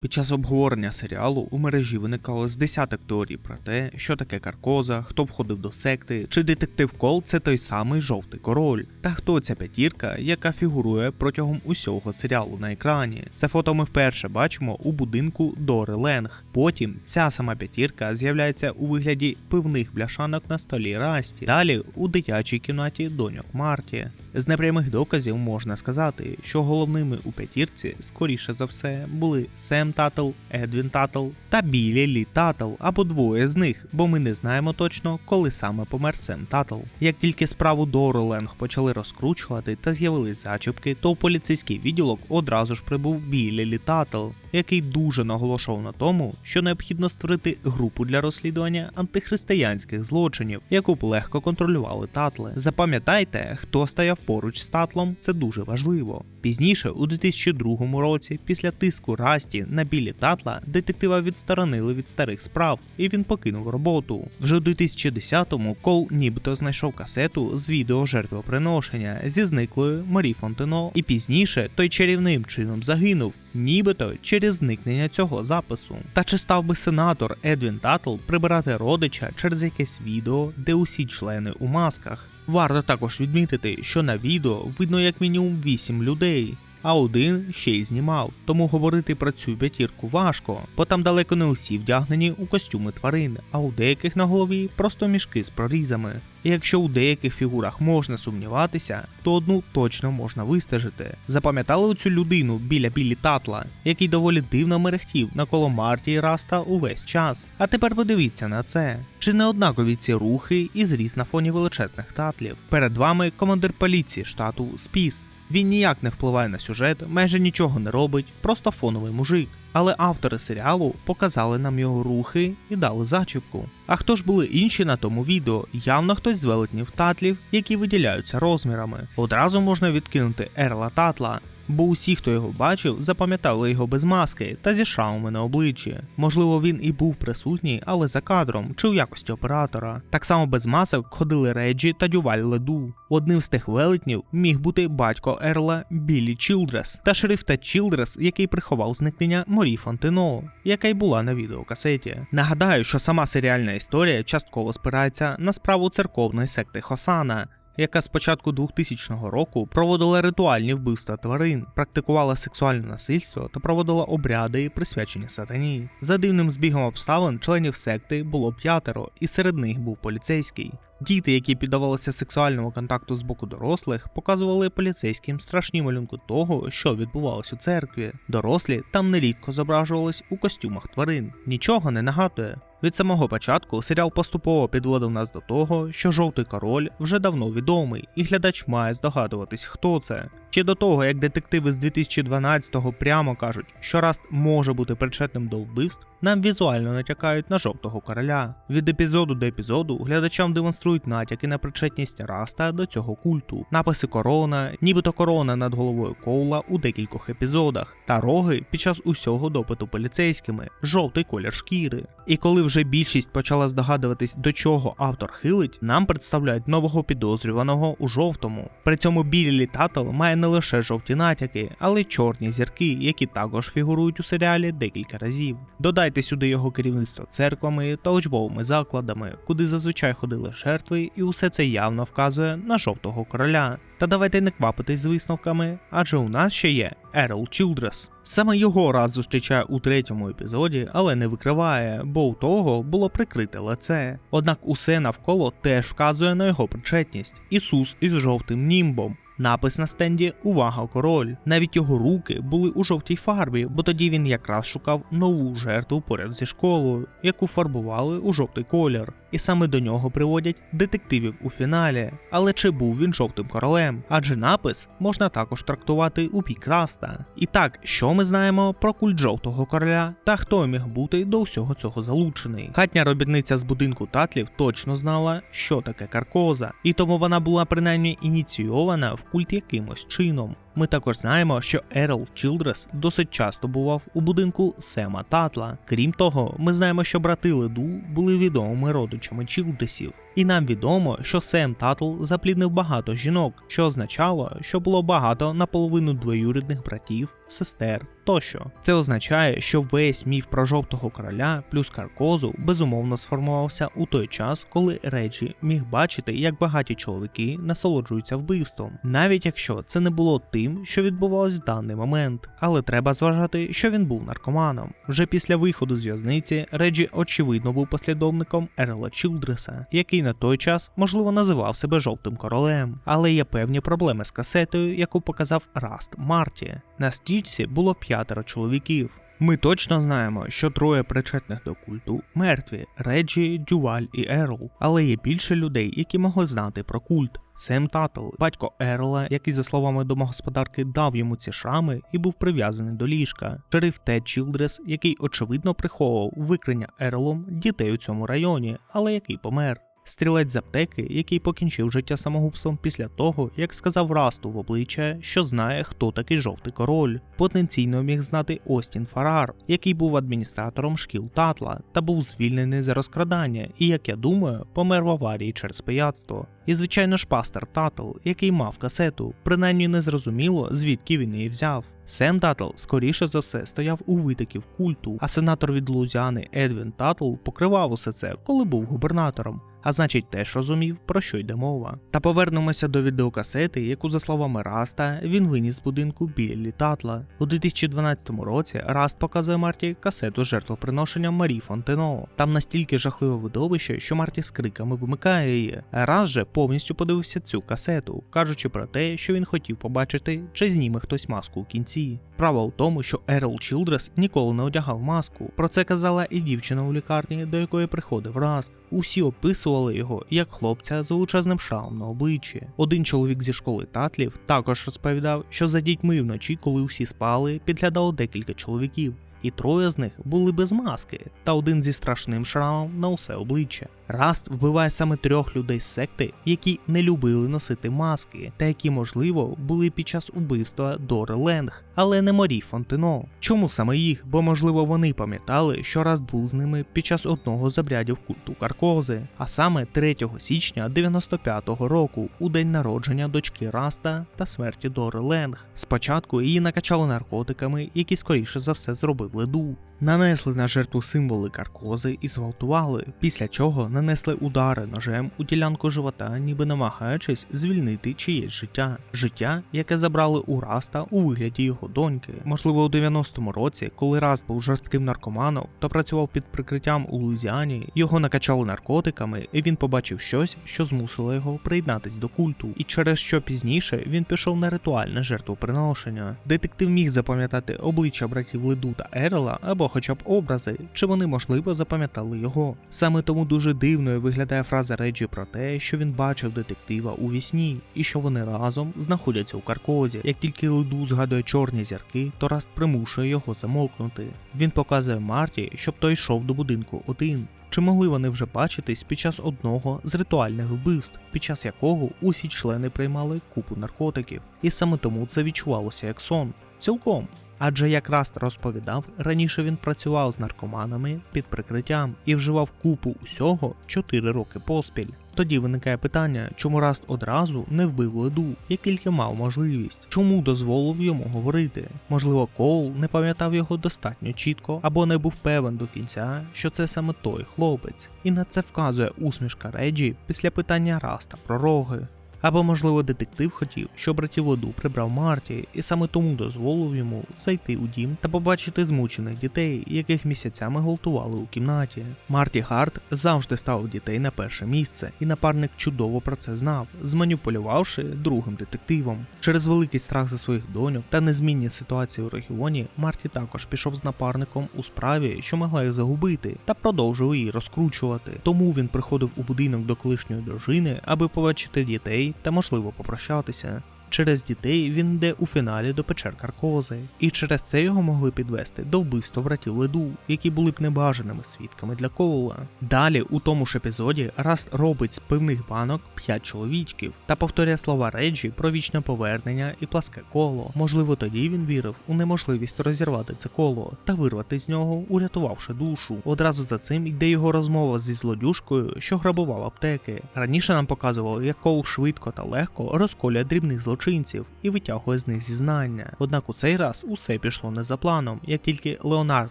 Під час обговорення серіалу у мережі виникало з десяток теорій про те, що таке каркоза, хто входив до секти, чи детектив Кол це той самий жовтий король, та хто ця п'ятірка, яка фігурує протягом усього серіалу на екрані. Це фото ми вперше бачимо у будинку Дори Ленг. Потім ця сама п'ятірка з'являється у вигляді пивних бляшанок на столі Расті. Далі у дитячій кімнаті доньок Марті. З непрямих доказів можна сказати, що головними у п'ятірці, скоріше за все, були Сем Татл, Едвін Татл та Білі Лі Татл, або двоє з них, бо ми не знаємо точно, коли саме помер Сем Татл. Як тільки справу Доро Ленг почали розкручувати та з'явились зачіпки, то у поліцейський відділок одразу ж прибув Білі Лі Татл, який дуже наголошував на тому, що необхідно створити групу для розслідування антихристиянських злочинів, яку б легко контролювали татли. Запам'ятайте, хто стояв поруч з татлом, це дуже важливо. Пізніше, у 2002 році, після тиску Расті на білі татла, детектива відсторонили від старих справ, і він покинув роботу. Вже у 2010-му Кол нібито знайшов касету з відео жертвоприношення зі зниклою Марі Фонтено, і пізніше той чарівним чином загинув, нібито через зникнення цього запису. Та чи став би сенатор Едвін Татл прибирати родича через якесь відео, де усі члени у масках? Варто також відмітити, що на відео видно як мінімум 8 людей. А один ще й знімав, тому говорити про цю п'ятірку важко, бо там далеко не усі вдягнені у костюми тварин, а у деяких на голові просто мішки з прорізами. І якщо у деяких фігурах можна сумніватися, то одну точно можна вистежити. Запам'ятали цю людину біля білі татла, який доволі дивно мерехтів навколо Марті і Раста увесь час. А тепер подивіться на це. Чи не однакові ці рухи і зріс на фоні величезних татлів? Перед вами командир поліції штату Спіс. Він ніяк не впливає на сюжет, майже нічого не робить, просто фоновий мужик. Але автори серіалу показали нам його рухи і дали зачіпку. А хто ж були інші на тому відео? Явно хтось з велетнів татлів, які виділяються розмірами. Одразу можна відкинути Ерла Татла. Бо усі, хто його бачив, запам'ятали його без маски та зі шрамами на обличчі. Можливо, він і був присутній, але за кадром чи в якості оператора. Так само без масок ходили Реджі та Дюваль Леду. Одним з тих велетнів міг бути батько Ерла Біллі Чілдрес та шериф Тед Чілдрес, який приховав зникнення Морі Фонтено, яка й була на відеокасеті. Нагадаю, що сама серіальна історія частково спирається на справу церковної секти Хосана яка з початку 2000 року проводила ритуальні вбивства тварин, практикувала сексуальне насильство та проводила обряди, присвячені сатані. За дивним збігом обставин членів секти було п'ятеро, і серед них був поліцейський. Діти, які піддавалися сексуальному контакту з боку дорослих, показували поліцейським страшні малюнки того, що відбувалось у церкві. Дорослі там нерідко зображувались у костюмах тварин. Нічого не нагадує. Від самого початку серіал поступово підводив нас до того, що жовтий король вже давно відомий, і глядач має здогадуватись, хто це. Ще до того, як детективи з 2012-го прямо кажуть, що Раст може бути причетним до вбивств, нам візуально натякають на жовтого короля. Від епізоду до епізоду глядачам демонструють натяки на причетність Раста до цього культу, написи корона, нібито корона над головою Коула у декількох епізодах, та роги під час усього допиту поліцейськими, жовтий колір шкіри. І коли вже більшість почала здогадуватись, до чого автор хилить, нам представляють нового підозрюваного у жовтому. При цьому білі літател має не лише жовті натяки, але й чорні зірки, які також фігурують у серіалі декілька разів. Додайте сюди його керівництво церквами та учбовими закладами, куди зазвичай ходили жертви, і усе це явно вказує на жовтого короля. Та давайте не квапитись з висновками, адже у нас ще є Ерл Чілдрес. Саме його раз зустрічає у третьому епізоді, але не викриває, бо у того було прикрите лице. Однак усе навколо теж вказує на його причетність. Ісус із жовтим німбом. Напис на стенді Увага, король. Навіть його руки були у жовтій фарбі, бо тоді він якраз шукав нову жертву поряд зі школою, яку фарбували у жовтий колір. І саме до нього приводять детективів у фіналі. Але чи був він жовтим королем? Адже напис можна також трактувати у бік Раста. І так, що ми знаємо про культ жовтого короля та хто міг бути до всього цього залучений? Хатня робітниця з будинку татлів точно знала, що таке каркоза, і тому вона була принаймні ініційована в культ якимось чином. Ми також знаємо, що Ерл Чілдрес досить часто бував у будинку Сема Татла. Крім того, ми знаємо, що брати Леду були відомими родичами Чілдесів. І нам відомо, що Сем Татл запліднив багато жінок, що означало, що було багато наполовину двоюрідних братів, сестер тощо. Це означає, що весь міф про жовтого короля плюс Каркозу безумовно сформувався у той час, коли Реджі міг бачити, як багаті чоловіки насолоджуються вбивством, навіть якщо це не було тим, що відбувалось в даний момент. Але треба зважати, що він був наркоманом. Вже після виходу з в'язниці Реджі очевидно був послідовником Ерла Чілдреса, який на той час можливо називав себе жовтим королем. Але є певні проблеми з касетою, яку показав Раст Марті. На стічці було п'ятеро чоловіків. Ми точно знаємо, що троє причетних до культу мертві Реджі, Дюваль і Ерл, але є більше людей, які могли знати про культ. Сем Татл, батько Ерла, який, за словами домогосподарки, дав йому ці шрами і був прив'язаний до ліжка. Шериф Тед Чілдрес, який очевидно приховував викрення Ерлом дітей у цьому районі, але який помер. Стрілець з аптеки, який покінчив життя самогубством після того, як сказав Расту в обличчя, що знає, хто такий жовтий король. Потенційно міг знати Остін Фарар, який був адміністратором шкіл Татла та був звільнений за розкрадання, і, як я думаю, помер в аварії через пияцтво. І, звичайно ж, пастор Татл, який мав касету, принаймні не зрозуміло, звідки він її взяв. Сем Татл, скоріше за все, стояв у витоків культу, а сенатор від Луазіани Едвін Татл покривав усе це, коли був губернатором. А значить, теж розумів, про що йде мова. Та повернемося до відеокасети, яку, за словами Раста, він виніс з будинку Біллі Татла. У 2012 році Раст показує Марті касету з жертвоприношенням Марі Фонтено. Там настільки жахливе видовище, що Марті з криками вимикає її. Раст же повністю подивився цю касету, кажучи про те, що він хотів побачити, чи зніме хтось маску у кінці. Справа у тому, що Ерл Чілдрес ніколи не одягав маску. Про це казала і дівчина у лікарні, до якої приходив Раст. Усі описували його як хлопця з величезним шрамом на обличчі. Один чоловік зі школи татлів також розповідав, що за дітьми вночі, коли усі спали, підглядало декілька чоловіків. І троє з них були без маски, та один зі страшним шрамом на усе обличчя. Раст вбиває саме трьох людей з секти, які не любили носити маски, та які, можливо, були під час убивства Дори Ленг, але не Морі Фонтено. Чому саме їх? Бо можливо вони пам'ятали, що Раст був з ними під час одного з обрядів культу Каркози, а саме 3 січня 95-го року, у день народження дочки Раста та смерті Дори Ленг. Спочатку її накачали наркотиками, які скоріше за все зробив леду. Нанесли на жертву символи каркози і зґвалтували, після чого нанесли удари ножем у ділянку живота, ніби намагаючись звільнити чиєсь життя. Життя, яке забрали у Раста у вигляді його доньки. Можливо, у 90-му році, коли Раст був жорстким наркоманом та працював під прикриттям у Луїзіані, його накачали наркотиками, і він побачив щось, що змусило його приєднатись до культу. І через що пізніше він пішов на ритуальне жертвоприношення. Детектив міг запам'ятати обличчя братів Леду та Ерела або хоча б образи, чи вони можливо запам'ятали його. Саме тому дуже дивною виглядає фраза Реджі про те, що він бачив детектива у вісні, і що вони разом знаходяться у каркозі. Як тільки Леду згадує чорні зірки, то Раст примушує його замовкнути. Він показує Марті, щоб той йшов до будинку один. Чи могли вони вже бачитись під час одного з ритуальних вбивств, під час якого усі члени приймали купу наркотиків, і саме тому це відчувалося як сон. Цілком. Адже як Раст розповідав, раніше він працював з наркоманами під прикриттям і вживав купу усього 4 роки поспіль. Тоді виникає питання, чому Раст одразу не вбив леду, як тільки мав можливість, чому дозволив йому говорити. Можливо, Коул не пам'ятав його достатньо чітко або не був певен до кінця, що це саме той хлопець, і на це вказує усмішка Реджі після питання Раста про роги. Або, можливо, детектив хотів, щоб братів Леду прибрав Марті, і саме тому дозволив йому зайти у дім та побачити змучених дітей, яких місяцями гвалтували у кімнаті. Марті Гарт завжди ставив дітей на перше місце, і напарник чудово про це знав, зманіпулювавши другим детективом. Через великий страх за своїх доньок та незмінні ситуації у регіоні, Марті також пішов з напарником у справі, що могла їх загубити, та продовжив її розкручувати. Тому він приходив у будинок до колишньої дружини, аби побачити дітей та можливо попрощатися. Через дітей він йде у фіналі до печер Каркози, і через це його могли підвести до вбивства братів леду, які були б небажаними свідками для Коула. Далі, у тому ж епізоді, Раст робить з пивних банок 5 чоловічків та повторяє слова Реджі про вічне повернення і пласке коло. Можливо, тоді він вірив у неможливість розірвати це коло та вирвати з нього, урятувавши душу. Одразу за цим йде його розмова зі злодюшкою, що грабував аптеки. Раніше нам показували, як Кол швидко та легко розколює дрібних злочинців і витягує з них зізнання. Однак у цей раз усе пішло не за планом, як тільки Леонард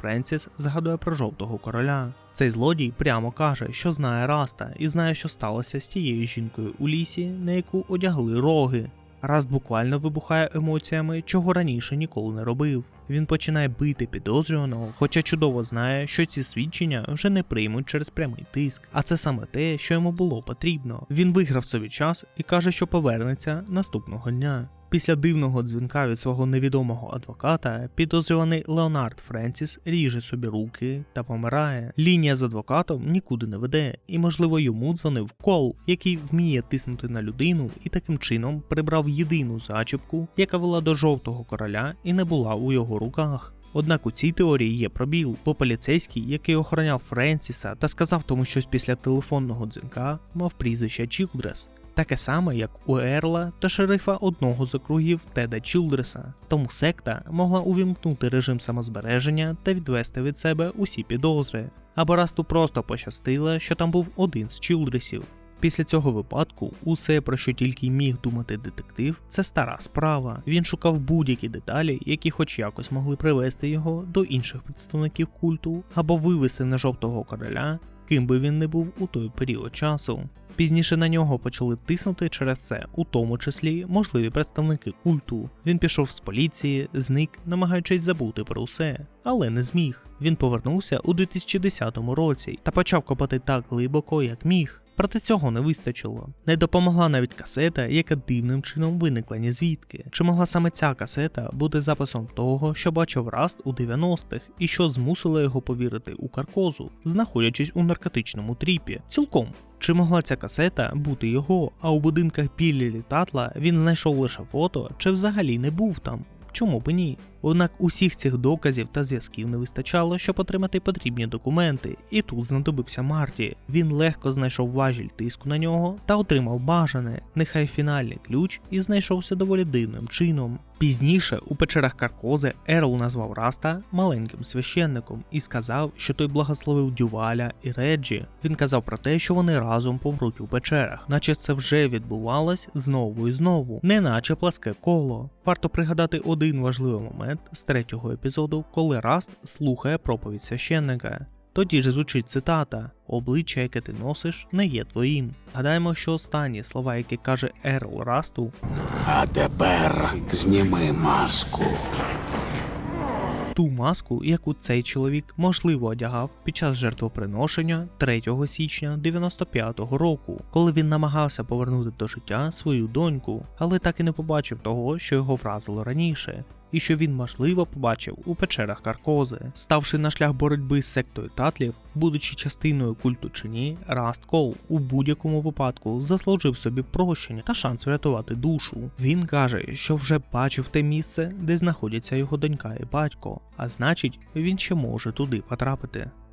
Френсіс згадує про жовтого короля. Цей злодій прямо каже, що знає Раста і знає, що сталося з тією жінкою у лісі, на яку одягли роги. Раст буквально вибухає емоціями, чого раніше ніколи не робив. Він починає бити підозрюваного, хоча чудово знає, що ці свідчення вже не приймуть через прямий тиск. А це саме те, що йому було потрібно. Він виграв собі час і каже, що повернеться наступного дня. Після дивного дзвінка від свого невідомого адвоката, підозрюваний Леонард Френсіс ріже собі руки та помирає. Лінія з адвокатом нікуди не веде, і можливо йому дзвонив кол, який вміє тиснути на людину і таким чином прибрав єдину зачіпку, яка вела до жовтого короля і не була у його руках. Однак у цій теорії є пробіл, бо поліцейський, який охороняв Френсіса та сказав тому щось після телефонного дзвінка, мав прізвище Чілдрес. Таке саме, як у Ерла та шерифа одного з округів Теда Чілдреса. Тому секта могла увімкнути режим самозбереження та відвести від себе усі підозри. Або Расту просто пощастило, що там був один з Чілдресів. Після цього випадку усе, про що тільки міг думати детектив, це стара справа. Він шукав будь-які деталі, які хоч якось могли привести його до інших представників культу або вивести на жовтого короля, ким би він не був у той період часу. Пізніше на нього почали тиснути через це, у тому числі можливі представники культу. Він пішов з поліції, зник, намагаючись забути про усе, але не зміг. Він повернувся у 2010 році та почав копати так глибоко, як міг. Проте цього не вистачило. Не допомогла навіть касета, яка дивним чином виникла ні звідки. Чи могла саме ця касета бути записом того, що бачив Раст у 90-х, і що змусило його повірити у каркозу, знаходячись у наркотичному тріпі? Цілком. Чи могла ця касета бути його, а у будинках Біллі Літатла він знайшов лише фото, чи взагалі не був там? Чому б ні? Однак усіх цих доказів та зв'язків не вистачало, щоб отримати потрібні документи, і тут знадобився Марті. Він легко знайшов важіль тиску на нього та отримав бажане, нехай фінальний ключ і знайшовся доволі дивним чином. Пізніше у печерах Каркози Ерл назвав Раста маленьким священником і сказав, що той благословив Дюваля і Реджі. Він казав про те, що вони разом помруть у печерах, наче це вже відбувалось знову і знову, неначе пласке коло. Варто пригадати один важливий момент з третього епізоду, коли Раст слухає проповідь священника. Тоді ж звучить цитата: обличчя, яке ти носиш, не є твоїм. Гадаємо, що останні слова, які каже Ерл Расту, А тепер зніми маску. ту маску, яку цей чоловік можливо одягав під час жертвоприношення 3 січня 95-го року, коли він намагався повернути до життя свою доньку, але так і не побачив того, що його вразило раніше. І що він можливо побачив у печерах Каркози, ставши на шлях боротьби з сектою татлів, будучи частиною культу чи ні, Раст Кол у будь-якому випадку заслужив собі прощення та шанс врятувати душу. Він каже, що вже бачив те місце, де знаходяться його донька і батько, а значить, він ще може туди потрапити.